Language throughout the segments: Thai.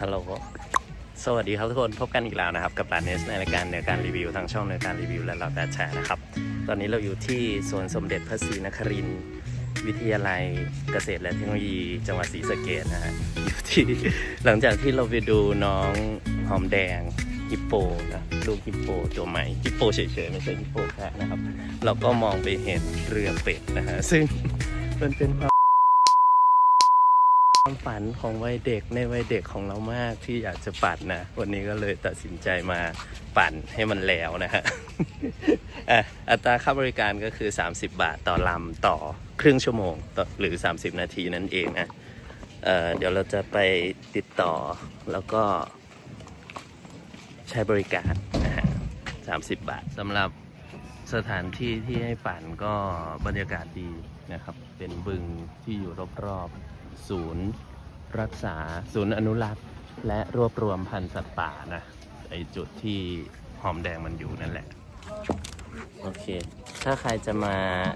ฮัลโหล สวัสดีครับทุกคน พบกันอีกแล้วนะครับ กับปานเนสในรายการเนื้อการรีวิวทางช่องเนื้อการรีวิว และเราแต่แชร์นะครับ ตอนนี้เราอยู่ที่สวนสมเด็จพระศรีนครินทร์วิทยาลัยเกษตรและเทคโนโลยี จังหวัดศรีสะเกษนะฮะอยู่ที่หลังจากที่เราไปดูน้องหอมแดงฮิปโปนะลูกฮิปโปตัวใหม่ฮิปโปเฉยๆไม่ใช่ฮิปโปแค่นะครับ เราก็มองไปเห็นเรือเป็ดนะฮะซึ่งมันเป็นความ ความฝันของวัยเด็กในวัยเด็กของเรามากที่อยากจะปั่นนะ วันนี้ก็เลยตัดสินใจมาปั่นให้มันแล้วนะฮะอัตราค่าบริการก็คือ 30 บาทต่อลำต่อครึ่งชั่วโมงต่อหรือ 30 นาทีนั่นเองนะเเดี๋ยวเราจะไปติดต่อแล้วก็ใช้บริการนะฮะ30บาทสำหรับสถานที่ที่ให้ปั่นก็บรรยากาศดีนะครับ เป็นบึงที่อยู่รอบๆ ศูนย์รักษาศูนย์อนุรักษ์ และรวบรวมพันธุ์สัตว์ป่านะไอจุดที่หอมแดงมันอยู่นั่นแหละ โอเค ถ้าใครจะมา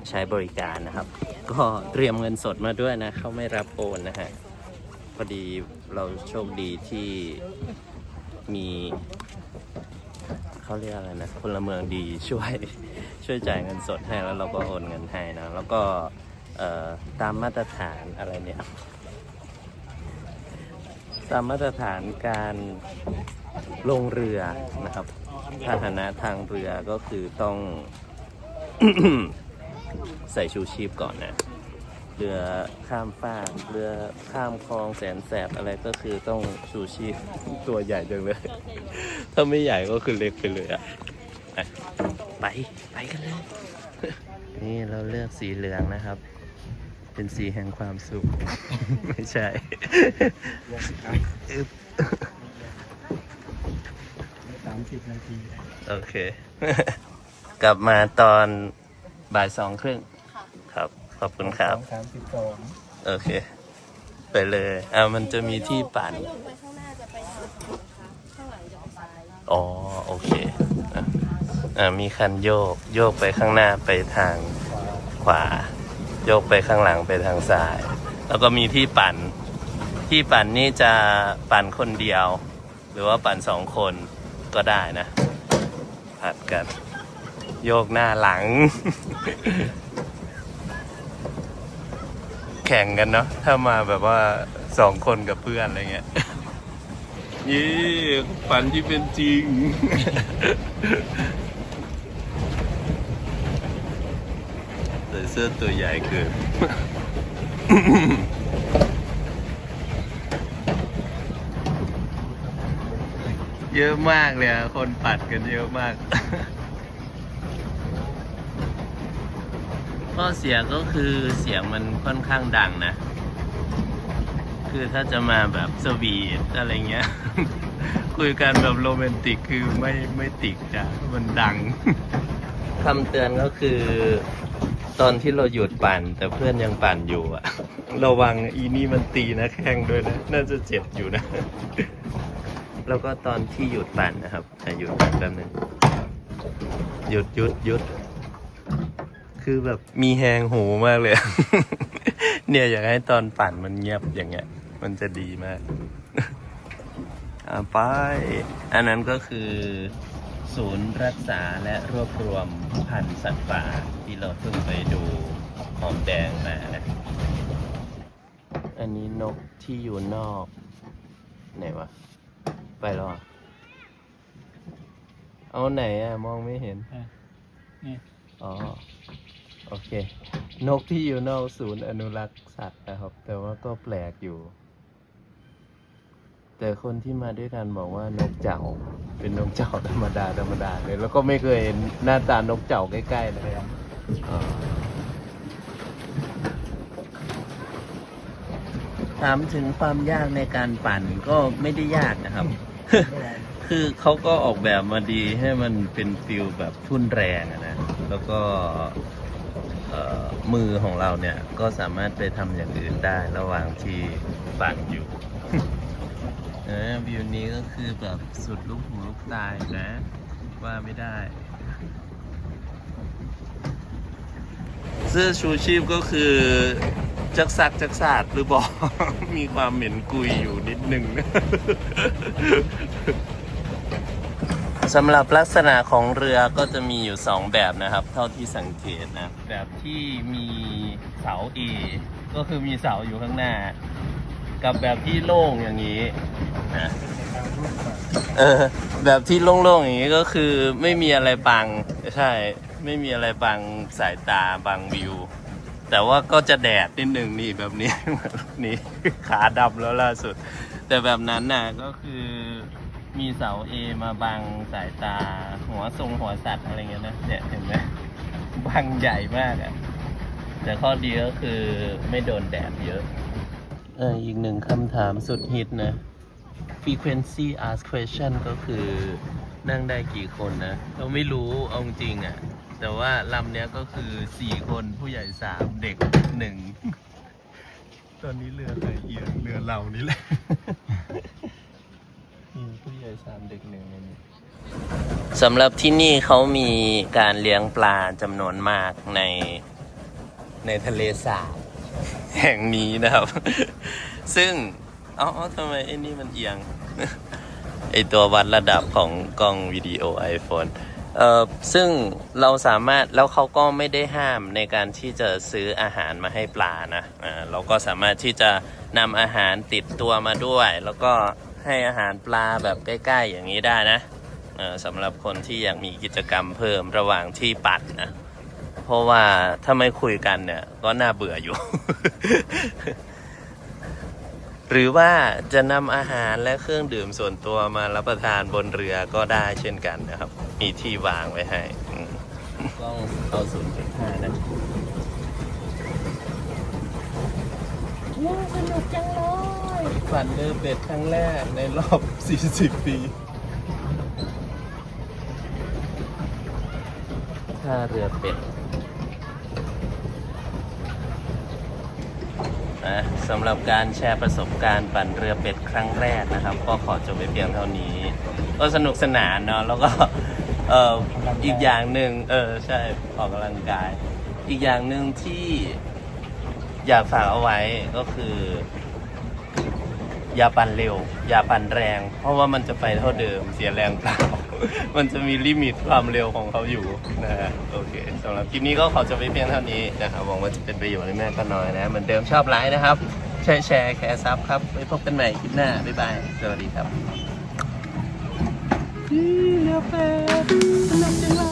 ใช้บริการนะครับ ก็เตรียมเงินสดมาด้วยนะ เขาไม่รับโอนนะฮะพอดีเราโชคดีที่มีเขาเรียกอะไรนะพลเมืองดีช่วยช่วยจ่ายเงินสดให้แล้วเราก็โอนเงินให้นะ แล้วก็ ตามมาตรฐานอะไรเนี่ย ตามมาตรฐานการลงเรือนะครับพาหนะทางเรือก็คือต้อง ใส่ชูชีพก่อนนะ เรือข้ามฟากเรือข้ามคลองแสนแสบอะไรก็คือต้องชูชีพตัวใหญ่จังเลย ถ้าไม่ใหญ่ก็คือเล็กไปเลยอะอะไป ไปกันเลย นี่เราเลือกสีเหลืองนะครับ เป็นสีแห่งความสุข ไม่ใช่อึ๊บสามสิบนาทีโอเค กลับมาตอนบ่ายสองครึ่งครับ ขอบคุณครับสามสิบสองโอเค ไปเลยอ่ามันจะมีที่ปั่นลงไปข้างหน้าจะไปทางขวาค่ะข้างหลังจะออกซ้ายอ๋อ โอเคอะอ่ามีคันโยก โยกไปข้างหน้าไปทางขวาขวาโยกไปข้างหลังไปทางซ้าย แล้วก็มีที่ปั่น ที่ปั่นนี่จะปั่นคนเดียว หรือว่าปั่นสองคนก็ได้นะ ผัดกัน โยกหน้าหลัง แข่งกันเนาะถ้ามาแบบว่าสองคนกับเพื่อนอะไรเงี้ยยี่ฝันที่เป็นจริง ส่เสื้อตัวใหญ่เกินเยอะมากเลยคนปัดกันเยอะมาก ข้อเสียก็คือเสียงมันค่อนข้างดังนะ คือถ้าจะมาแบบสวีทอะไรเงี้ย คุยกันแบบโรแมนติกคือไม่ไม่ติกจ้ะมันดังคำเตือนก็คือ ตอนที่เราหยุดปั่น แต่เพื่อนยังปั่นอยู่อะระวังอีนี่มันตีนะแข้งด้วยนะ น่าจะเจ็บอยู่นะ แล้วก็ตอนที่หยุดปั่นนะครับหยุดปั่นแป๊บนึงหยุดหยุดหยุด คือแบบมีแหงหูมากเลย เนี่ยอยากให้ตอนปั่นมันเงียบอย่างเงี้ย มันจะดีมากอ่าไป อันนั้นก็คือ ศูนย์รักษาและรวบรวมพันธุ์สัตว์ป่าที่เราเพิ่งไปดูหอมแดงมานะ อันนี้นกที่อยู่นอก ไหนวะ ไปแล้วเหรอเอาไหนอะมองไม่เห็นอะนี่อ๋อ โอเค นกที่อยู่นอกศูนย์อนุรักษ์สัตว์นะครับ แต่ว่าก็แปลกอยู่ แต่คนที่มาด้วยกันบอกว่านกเจ้าเป็นนกเจ้าธรรมดาธรรมดาเลยแล้วก็ไม่เคยเห็นหน้าตานกเจ้าใกล้ๆเลยอะอ๋อถามถึงความยากในการปั่นก็ไม่ได้ยากนะครับ คือเขาก็ออกแบบมาดีให้มันเป็นฟิลแบบทุ่นแรงนะ แล้วก็มือของเราเนี่ยก็สามารถไปทำอย่างอื่นได้ระหว่างที่ปั่นอยู่ เออวิวนี้ก็คือแบบสุดลูกหูลูกตายนะ ว่าไม่ได้ เสื้อชูชีพก็คือจักซักจักสาดหรือบอก มีความเหม็นกุยอยู่นิดนึงสำหรับลักษณะของเรือก็จะมีอยู่ 2 แบบนะครับ เท่าที่สังเกตนะ แบบที่มีเสาเอก็คือมีเสาอยู่ข้างหน้า กับแบบที่โล่งอย่างนี้ นะแบบเออแบบที่โล่งๆอย่างนี้ก็คือไม่มีอะไรบังใช่ ไม่มีอะไรบังสายตาบังวิว แต่ว่าก็จะแดดนิดหนึ่งนี่แบบนี้นี่ขาดำแล้วล่าสุด แต่แบบนั้นน่ะก็คือมีเสาเอมาบังสายตาหัวทรงหัวสัตว์อะไรเงี้ยนะเนี่ยเห็นไหมบังใหญ่มากอะ่ะแต่ข้อดีก็คือไม่โดนแดดเยอะเอออีกหนึ่งคำถามสุดฮิตนะ frequency ask question ก็คือนั่งได้กี่คนนะ เราไม่รู้เอาจริงๆอะ แต่ว่าลำเนี้ยก็คือ4คนผู้ใหญ่3เด็กหนึ่ง ตอนนี้เรือใครเอียงเรือเรานี่แหละ มีผู้ใหญ่3เด็กหนึ่งในนี้สำหรับที่นี่เขามีการเลี้ยงปลาจำนวนมากในในทะเลสาบแห่งนี้นะครับ ซึ่ง เอ้าเอาทำไมไอ้นี่มันเอียง ไอตัววัดระดับของกล้องวิดีโอ iPhone เอ่อซึ่งเราสามารถแล้วเขาก็ไม่ได้ห้ามในการที่จะซื้ออาหารมาให้ปลานะอ่าเราก็สามารถที่จะนำอาหารติดตัวมาด้วย แล้วก็ให้อาหารปลาแบบใกล้ๆอย่างนี้ได้นะเอ่อสำหรับคนที่อยากมีกิจกรรมเพิ่มระหว่างที่ปั่นนะเพราะว่าถ้าไม่คุยกันเนี่ยก็น่าเบื่ออยู่ หรือว่าจะนำอาหารและเครื่องดื่มส่วนตัวมารับประทานบนเรือก็ได้เช่นกันนะครับ มีที่วางไว้ให้อืมกล้องเอาศูนย์จุดห้านะว้าวสนุกจังเลยฝันเรือเป็ดครั้งแรกในรอบ 40 ปีท่าเรือเป็ด อะสำหรับการแชร์ประสบการณ์ปั่นเรือเป็ดครั้งแรกนะครับ ก็ขอจบไปเพียงเท่านี้ ก็สนุกสนานเนาะแล้วก็เอ่ออีกอย่างหนึ่งเออใช่ออกกำลังกาย อีกอย่างหนึ่งที่อยากฝากเอาไว้ก็คือ อย่าปั่นเร็ว อย่าปั่นแรง เพราะว่ามันจะไปเท่าเดิมเสียแรงเปล่า มันจะมีลิมิตความเร็วของเขาอยู่นะฮะโอเคสำหรับคลิปนี้ก็ขอจบไปเพียงเท่านี้นะครับหวังว่าจะเป็นประโยชน์ในแม่ก็น้อยนะเหมือนเดิมชอบไลค์นะครับแชร์แชร์แคร์ซับครับไว้พบกันใหม่คลิปหน้าบ๊ายบายสวัสดีครับเรือเป็